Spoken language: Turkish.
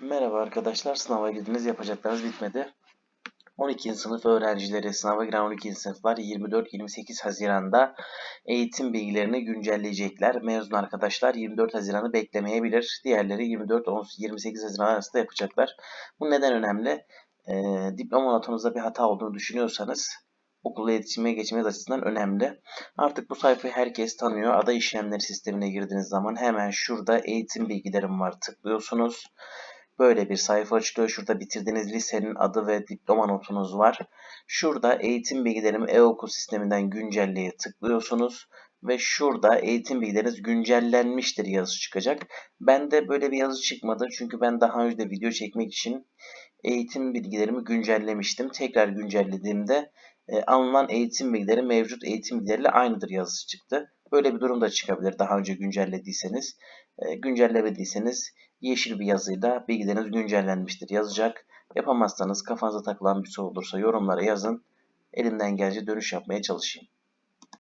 Merhaba arkadaşlar, sınava girdiniz, yapacaklarınız bitmedi. 12. sınıf öğrencileri, sınava giren 12. sınıflar 24-28 Haziran'da eğitim bilgilerini güncelleyecekler. Mezun arkadaşlar 24 Haziran'ı beklemeyebilir. Diğerleri 24-28 Haziran arasında yapacaklar. Bu neden önemli? Ee, diploma notunuzda bir hata olduğunu düşünüyorsanız okulla iletişime geçmeniz açısından önemli. Artık bu sayfayı herkes tanıyor. Aday işlemleri sistemine girdiğiniz zaman hemen şurada eğitim bilgilerim var tıklıyorsunuz. Böyle bir sayfa açılıyor. Şurada bitirdiğiniz lisenin adı ve diploma notunuz var. Şurada eğitim bilgilerim e-okul sisteminden güncelleye tıklıyorsunuz. Ve şurada eğitim bilgileriniz güncellenmiştir yazısı çıkacak. Bende böyle bir yazı çıkmadı. Çünkü ben daha önce de video çekmek için eğitim bilgilerimi güncellemiştim. Tekrar güncellediğimde e, alınan eğitim bilgileri mevcut eğitim bilgileriyle aynıdır yazısı çıktı. Böyle bir durum da çıkabilir daha önce güncellediyseniz. E, güncellemediyseniz yeşil bir yazıyla bilgileriniz güncellenmiştir yazacak. Yapamazsanız kafanıza takılan bir soru olursa yorumlara yazın. Elimden gelince dönüş yapmaya çalışayım.